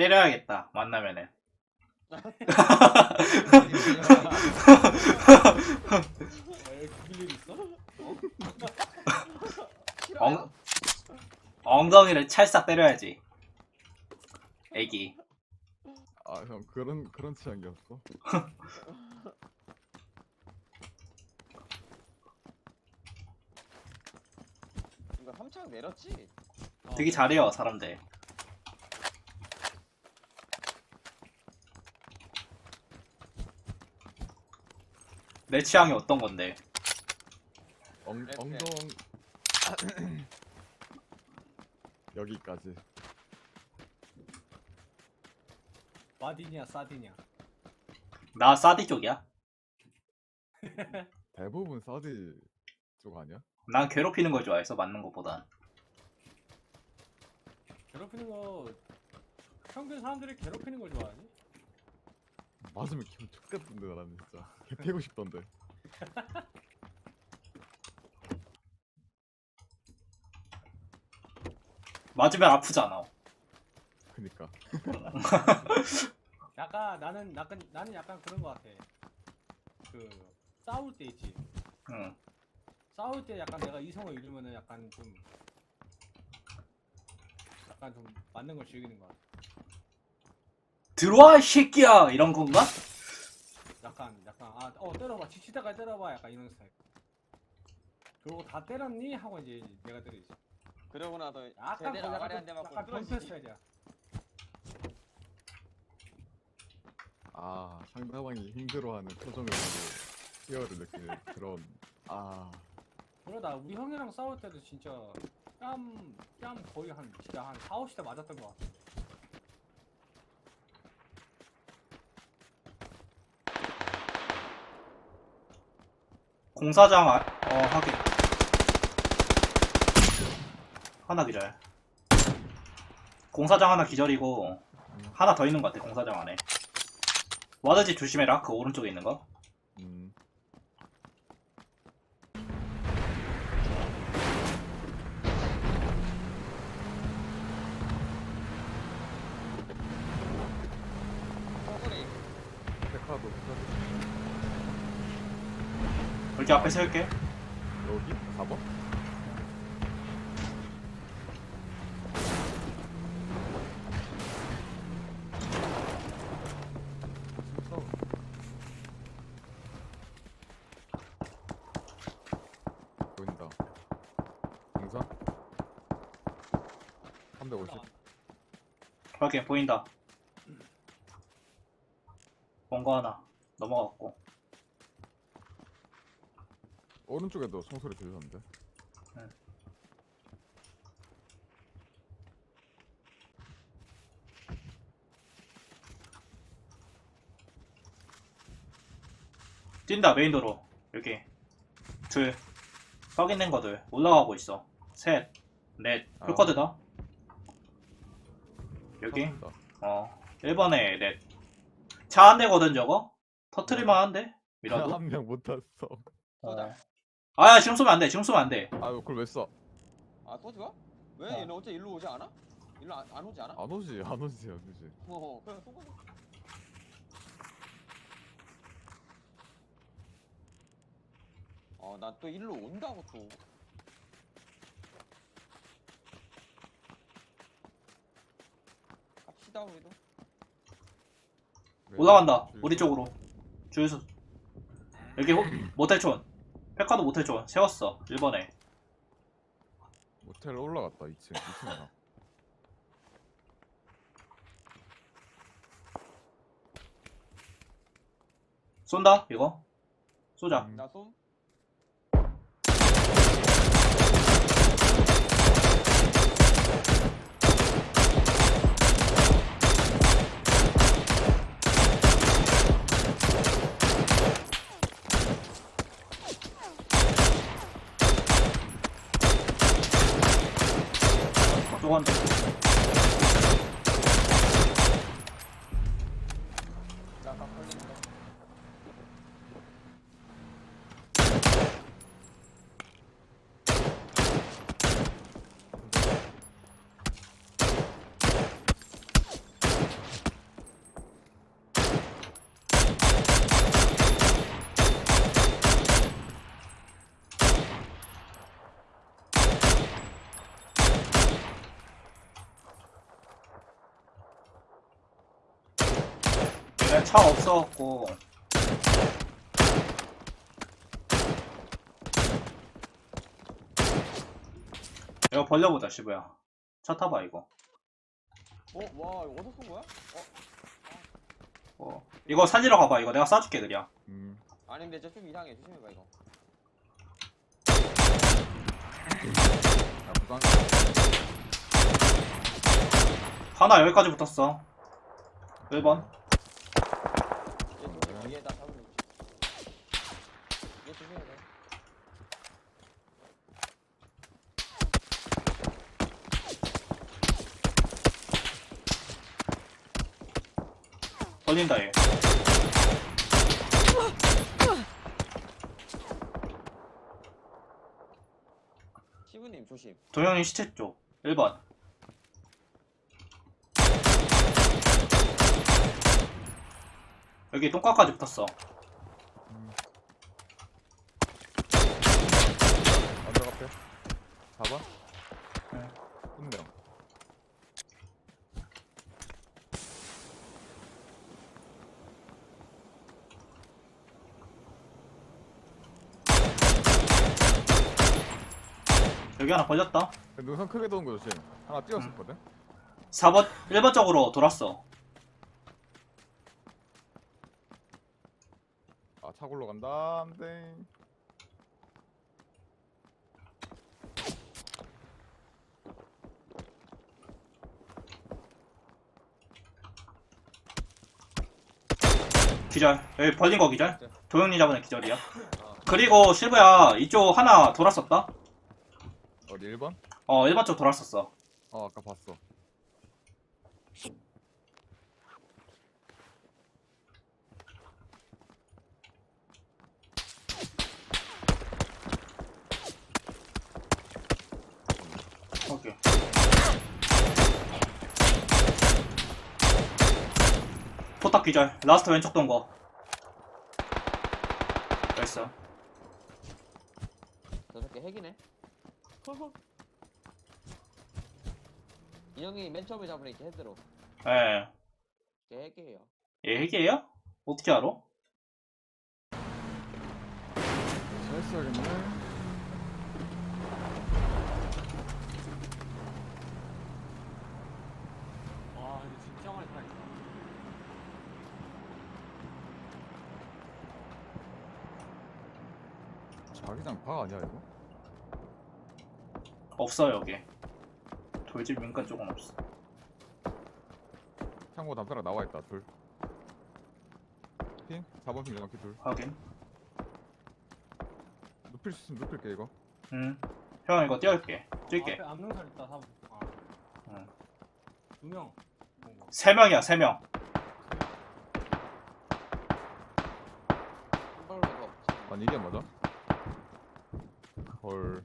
때려야겠다 만나면은 그일 있어? 엉, 엉덩이를 찰싹 때려야지 애기 아 형 그런 그런 취향이었어? 이거 함창 내렸지? 어. 되게 잘해요 사람들 내 취향이 어떤 건데 엉. 엉덩 여기까지 마디냐 사디냐 나 사디 쪽이야 대부분 사디 쪽 아니야? 난 괴롭히는 걸 좋아해서 맞는 것보단 괴롭히는 거 평균 사람들이 괴롭히는 걸 좋아하지? 맞으면 기분 족같던데 나는 진짜 개 패고 싶던데 맞으면 아프잖아 그니까 약간 나는 약간 나는 약간 그런 거 같아. 그 싸울 때 있지. 응. 싸울 때 약간 내가 이성을 잃으면은 약간 좀 약간 좀 맞는 걸 즐기는 거 같아. 들어와 이 새끼야 이런 건가? 약간 약간 아 어 때려봐 지치다가 때려봐 약간 이런 스타일. 그리고 다 때렸니 하고 이제 내가 때리지. 그러고 나서 약간 제대로 아가리 약간, 한대 맞고 약간. 스타일이야. 아 상대방이 힘들어하는 표정을 보고 희열을 느끼는 그런 아 그러다 우리 형이랑 싸울 때도 진짜 뺨, 뺨 거의 한 진짜 한 4, 50대 맞았던 것 같아. 공사장 아, 어 하긴 하나 기절. 공사장 하나 기절이고 하나 더 있는 것 같아 공사장 안에. 와드집 조심해라 그 오른쪽에 있는 거 여기 앞에 세울게 여기 4번? 보인다. 동상? 350. 여기 보인다 뭔가 하나 넘어갔고 오른쪽에도 총소리 들렸는데. 뛴다 메인 도로. 여기. 둘. 확인된 거들. 올라가고 있어. 셋넷. 아. 풀커드다. 여기. 어. 1번에 넷차 한 대거든 저거? 터트릴만 한데? 미라도? 한 명 못 탔어. 어. 아야 지금 쏘면 안돼 지금 쏘면 안돼 아, 그걸 왜 써? 아 소지가? 왜 어. 얘는 어째 일로 오지 않아? 일로 안, 안 오지 않아? 안 오지, 안 오지, 안 오지. 어 그냥 쏜 거지 어난 또 일로 온다고 또 갑시다 우리도 올라간다 줄 우리 서. 쪽으로 주유소 여기 호, 모텔촌 페카도 모텔촌 세웠어 1번에 모텔 올라갔다 2층 2층 하나 쏜다 이거 쏘자 음. 나 쏨? 또한 대. 나가 걸린다 차 없어갖고 이거 벌려보자 시부야 차 타봐 이거 어? 와 이거 어디서 쏜 거야? 어? 어. 이거 살리러 가봐 이거 내가 쏴줄게 그냥 음. 아니 근데 저좀 이상해 조심해봐 이거 야, 부산. 하나 여기까지 붙었어 1번 얘 조심해 얘나 잡으면 있지 얘 조심해 돼 걸린다 얘. 시부님 조심. 동영이 시체 쪽. 1번. 여기 똥까까지 붙었어. 언덕 앞에. 4번? 네. 분명. 여기 하나 걸렸다 능선 크게 도는 거 조심. 하나 뛰었었거든? 4번 1번 쪽으로 돌았어 아, 차 굴러간다. 안 돼. 기절 여기 벌린 거 기절 도영이 잡은 기절이야 어. 그리고 실브야 이쪽 하나 돌았었다 어디 1번? 어 1번 쪽 돌았었어. 어, 아까 봤어. 오케이. 포탑 기절. 라스트 왼쪽 동거. 됐어 저 새끼 핵이네 인형이 맨 처음에 잡은 애걔 헤드로 예. 걔 핵이에요 얘 핵이에요? 어떻게 알아? 잘 써야겠네. 와 이거 진짜 많이 타있다 자기장 박 아니야, 이거? 없어 여기 돌집 민간 쪽은 없어 창고 담벼락 나와 있다, 둘. 핑? 4번 핑 정확히 둘. 확인 눕힐 수 있으면 눕힐게, 이거. 응형 이거 띄울게 뛸게 앞에 앞능선 있다 사부 아. 응. 두명 세 명이야 세명 아니, 이게 맞아? 헐.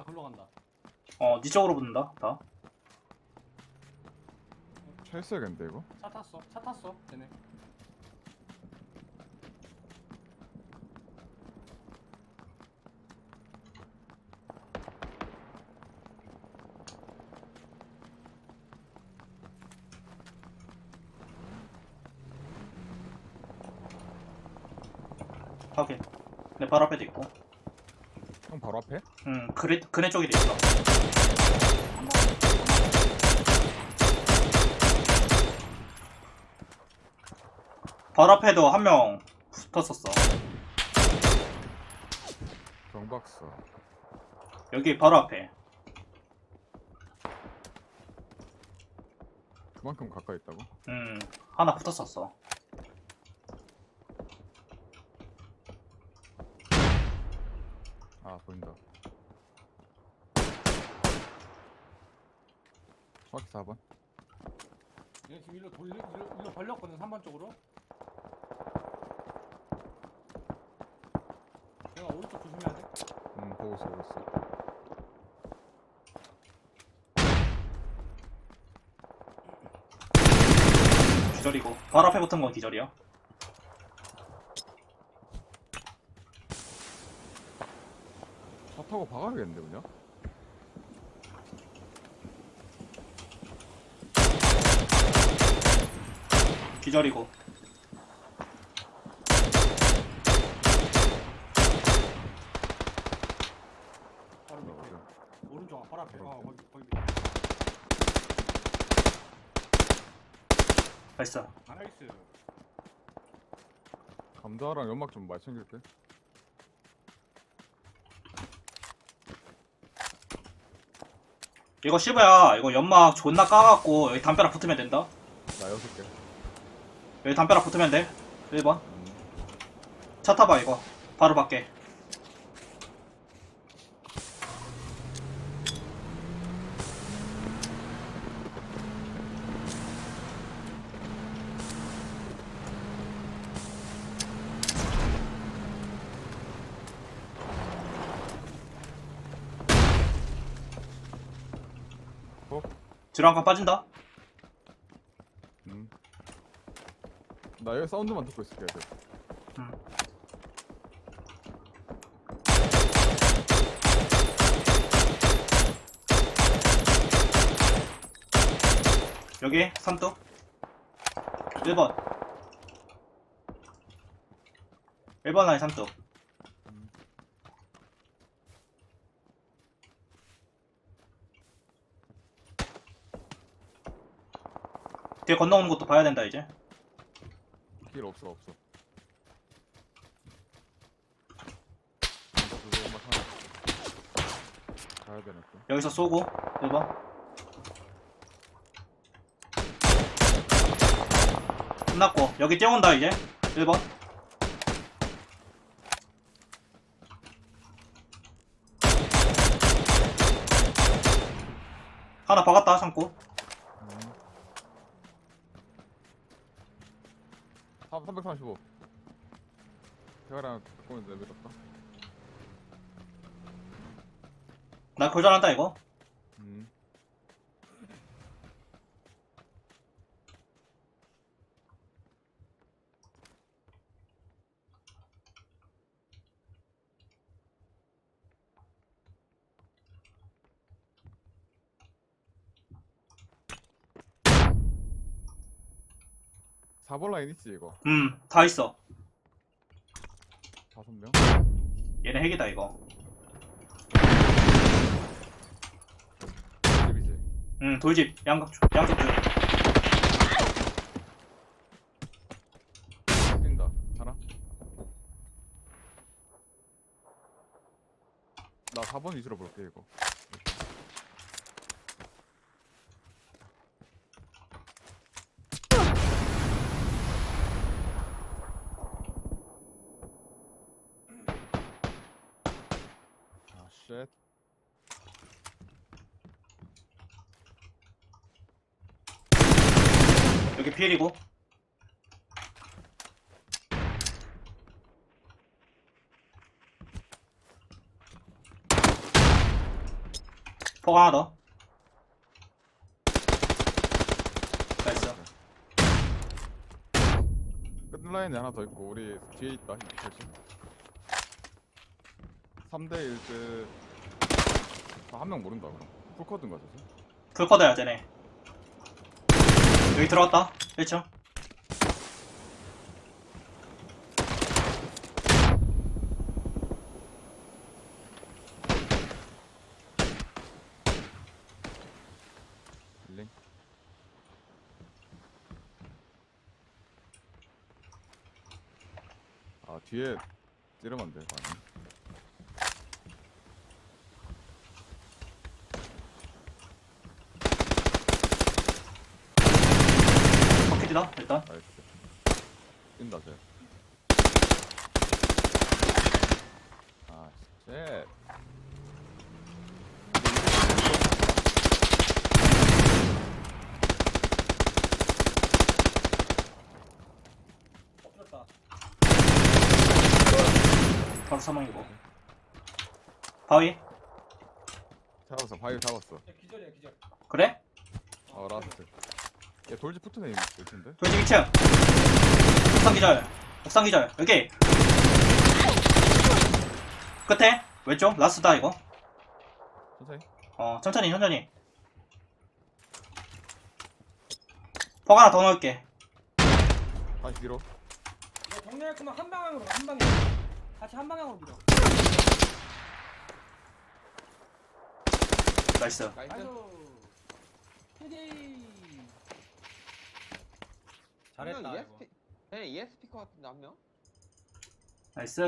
다 글로 간다 어, 니 쪽으로 붙는다, 다. 차 했어야겠는데, 이거? 차 탔어 차 탔어 쟤네 확인. 내 발 앞에도 있고. 형 바로 앞에? 응, 그래, 그네 쪽에도 있어. 발 앞에도 한 명 붙었었어. 경박사. 여기 바로 앞에. 그만큼 가까이 있다고? 음, 하나 붙었었어. 아, 보인다. 정확히 4번. 얘 지금 일로 돌리 일로, 일로 벌렸거든 3번 쪽으로 내가 오른쪽 조심해야 돼 음, 보고 있어, 보고 있어. 기절이고. 발 앞에 붙은 건 기절이야. 타고 박아야겠는데, 그냥? 기절이고. 바로 밑에. 오른쪽 바로 앞에. 어 거기 거기. 나이스. 아, 나이스. 감자랑 연막 좀 많이 챙길게. 이거 시부야, 이거 연막 존나 까갖고 여기 담벼락 붙으면 된다. 나 여섯 개. 여기 담벼락 붙으면 돼. 1번. 음. 차 타봐, 이거. 바로 밖에. 칸 빠진다. 음. 나 여기 사운드만 듣고 있을게. 애들. 음. 여기 삼뚝 1번 1번 라인 삼뚝 뒤에 건너오는 것도 봐야 된다 이제 길 없어 없어. 그거. 가야. 여기서 쏘고 1번 끝났고 여기 뛰어온다 이제 1번 하나 박았다 참고 음. 3, 335. 대가랑 조금 내밀었다. 나 교전한다 이거 음. 사번 라인 있지 이거? 음 다 있어. 다섯 명? 얘네 핵이다 이거. 집이지 음 돌집. 양각 양쪽 줄 뛴다. 하나? 나 4번 위주로 볼게 이거 아쉣 피해리고. 포가 하나 더. 나이스. 끝라인에 하나 더 있고 우리 뒤에 있다 그렇지 3대 1때 한명 모른다 그럼. 풀커드인가 저지? 풀커드야 쟤네. 여기 들어갔다 1층 빌링. 아 뒤에 찌르면 안돼 버킷이다 일단 나이스 뛴다 쟤 아, 쉣. 엎드렸다. 바로 사망이고 바위 잡았어, 바위 잡았어. 야, 기절이야 기절. 그래? 어, 라스트. 야 돌지 붙으네 이거 될 텐데. 돌집 미쳐 옥상 기절 옥상 기절 여기 끝에 왼쪽 라스다 이거 천천히. 어 천천히 천천히 퍽 하나 더 넣을게 다시 뒤로. 정리할 거면 한 방향으로 한 방향. 같이 한 방향으로 밀어. 나이스 나이스. 헤이. 잘했다. ESP, 얘네 ESP 거 같은데 한 명? 나이스